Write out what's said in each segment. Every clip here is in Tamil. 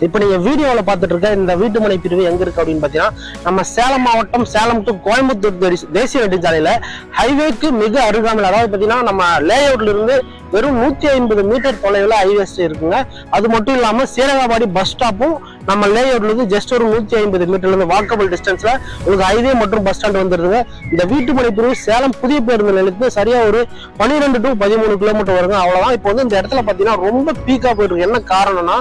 இப்போ நீங்க வீடியோவில் பார்த்துட்டு இருக்க இந்த வீட்டுமனை பிரிவு எங்க இருக்கு அப்படின்னு பார்த்தீங்கன்னா நம்ம சேலம் மாவட்டம் சேலம் டு கோயம்புத்தூர் தேசிய நெடுஞ்சாலையில ஹைவேக்கு மிக அருகாமையில் அதாவது பார்த்தீங்கன்னா நம்ம லேஅவுட்ல இருந்து வெறும் நூத்தி ஐம்பது மீட்டர் தொலைவில் ஹைவேஸ் இருக்குங்க. அது மட்டும் இல்லாம சீரகாபாடி பஸ் ஸ்டாப்பும் நம்ம லேஅவுட்ல இருந்து ஜஸ்ட் ஒரு நூத்தி ஐம்பது மீட்டர்ல இருந்து வாக்கபிள் டிஸ்டன்ஸ்ல உங்களுக்கு ஹைவே மற்றும் பஸ் ஸ்டாண்ட் வந்துருதுங்க. இந்த வீட்டுமனை பிரிவு சேலம் புதிய பேருந்து நிலையத்துக்கு சரியா ஒரு பன்னிரெண்டு டு பதிமூணு கிலோமீட்டர் வருங்க. அவ்வளவுதான். இப்போ வந்து இந்த இடத்துல பாத்தீங்கன்னா ரொம்ப பீக்கா போயிட்டு என்ன காரணம்னா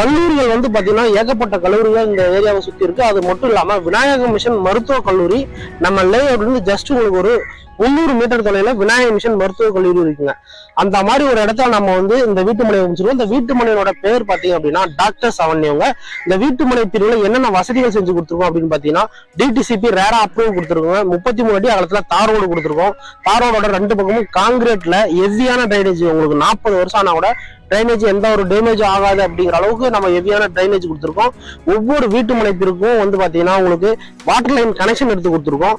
கல்லூரிகள் வந்து பாத்தீங்கன்னா ஏகப்பட்ட கல்லூரிகள் இந்த ஏரியாவை சுத்தி இருக்கு. அது மட்டும் இல்லாம விநாயக மிஷன் மருத்துவ கல்லூரி நம்ம லேஅவுட்ல இருந்து ஜஸ்ட் உங்களுக்கு ஒரு முந்நூறு மீட்டர் தொலைல விநாயக மிஷன் மருத்துவ கல்லூரி இருக்குங்க. அந்த மாதிரி ஒரு இடத்துல நம்ம வந்து இந்த வீட்டுமனை அமைச்சிருக்கோம் இந்த வீட்டுமனையோட பேர் பாத்தீங்க அப்படின்னா டாக்டர் சவன்யவங்க இந்த வீட்டுமனை பிரிவுல என்னென்ன வசதிகள் செஞ்சு கொடுத்துருக்கோம் அப்படின்னு பாத்தீங்கன்னா டிடிசிபி ரேரா அப்ரூவ் கொடுத்துருக்கோங்க முப்பத்தி மூணு அடி அகலத்துல தார் ரோடு கொடுத்துருக்கோம். தார் ரோடோட ரெண்டு பக்கமும் காங்கிரீட்ல ஹெவியான ட்ரைனேஜ் உங்களுக்கு நாற்பது வருஷம் ஆனா கூட ட்ரைனேஜ் எந்த ஒரு டேமேஜ் ஆகாது அப்படிங்கிற அளவுக்கு நம்ம ஹெவியான ட்ரைனேஜ் கொடுத்துருக்கோம். ஒவ்வொரு வீட்டு முனைப்பிற்கும் வந்து பாத்தீங்கன்னா உங்களுக்கு வாட்டர் லைன் கனெக்ஷன் எடுத்து கொடுத்துருக்கோம்.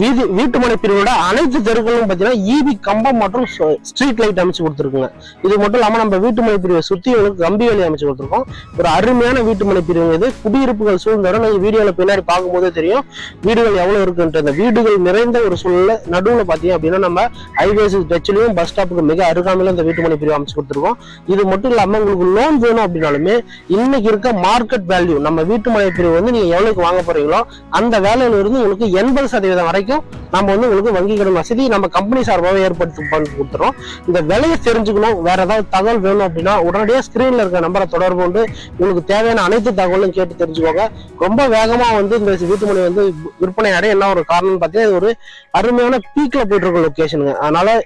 வீதி வீட்டுமனை பிரிவோட அனைத்து தெருக்களும் பார்த்தீங்கன்னா ஈபி கம்பம் மற்றும் ஸ்ட்ரீட் லைட் அமைச்சு கொடுத்துருக்குங்க. இது மட்டும் இல்லாமல் நம்ம வீட்டுமனை பிரிவை சுற்றி உங்களுக்கு கம்பி வேலி அமைச்சு கொடுத்துருக்கோம். ஒரு அருமையான வீட்டுமனை பிரிவு இது. குடியிருப்புகள் சூழ்நிலை நீங்கள் வீடியோவில் பின்னாடி பார்க்கும்போதே தெரியும். வீடுகள் எவ்வளோ இருக்குன்ற அந்த வீடுகள் நிறைந்த ஒரு சூழ்நிலை நடுவில் பார்த்தீங்க அப்படின்னா நம்ம ஹைவேஸ் டச்சிலையும் பஸ் ஸ்டாப்புக்கு மிக அருகாமையில் இந்த வீட்டுமனை பிரிவு அமைச்சு கொடுத்துருக்கோம். இது மட்டும் இல்லாமல் உங்களுக்கு லோன் வேணும் அப்படின்னாலுமே இன்னைக்கு இருக்க மார்க்கெட் வேல்யூ நம்ம வீட்டுமனை பிரிவு வந்து நீங்கள் எவ்வளோக்கு வாங்க போறீங்களோ அந்த வேலையிலிருந்து உங்களுக்கு எண்பது சதவீதம் வரைக்கும் நம்ம வந்து உங்களுக்கு வங்கி கடன் வசதி நம்ம கம்பெனி சார்பாக ஏற்படுத்தி பண்ணி கொடுத்துறோம். இந்த விலையை தெரிஞ்சுக்கணும். வேற ஏதாவது தகவல் வேணும் அப்படின்னா உடனடியாக ஸ்கிரீன்ல இருக்க நம்பரை தொடர்பு கொண்டு உங்களுக்கு தேவையான அனைத்து தகவலும் கேட்டு தெரிஞ்சுக்கோங்க. ரொம்ப வேகமாக வந்து இந்த வீட்டுமனை வந்து விற்பனை அடைய என்ன ஒரு காரணம்னு பார்த்தீங்கன்னா இது ஒரு அருமையான பீக்ல போயிட்டு இருக்க லொக்கேஷனுங்க அதனால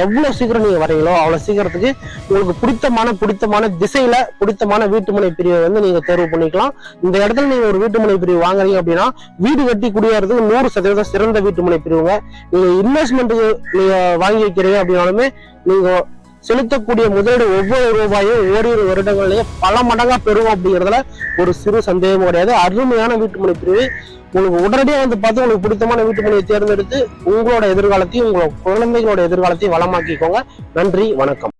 எவ்வளவு சீக்கிரம் நீங்க வரீங்களோ அவ்வளவு சீக்கிரத்துக்கு உங்களுக்கு பிடித்தமான பிடித்தமான திசையில பிடித்தமான வீட்டுமனை பிரிவை வந்து நீங்க தேர்வு பண்ணிக்கலாம். இந்த இடத்துல நீங்க ஒரு வீட்டுமனை பிரிவு வாங்குறீங்க அப்படின்னா வீடு கட்டி குடியேறதுக்கு நூறு சதவீதம் சிறந்த வீட்டுமனை பிரிவுங்க. நீங்க இன்வெஸ்ட்மெண்ட்டுக்கு நீங்க வாங்கி வைக்கிறீங்க அப்படின்னாலுமே நீங்க செலுத்தக்கூடிய முதலீடு ஒவ்வொரு ரூபாயும் ஓரிரு வருடங்கள்லயே பல மடங்கா பெறும் அப்படிங்கிறதுல ஒரு சிறு சந்தேகம் கிடையாது. அருமையான வீட்டுமனை பிரிவு. உங்களுக்கு உடனடியாக வந்து பார்த்து உங்களுக்கு பிடித்தமான வீட்டுமனையை தேர்ந்தெடுத்து உங்களோட எதிர்காலத்தையும் உங்களோட குழந்தைகளோட எதிர்காலத்தையும் வளமாக்கிக்கோங்க. நன்றி வணக்கம்.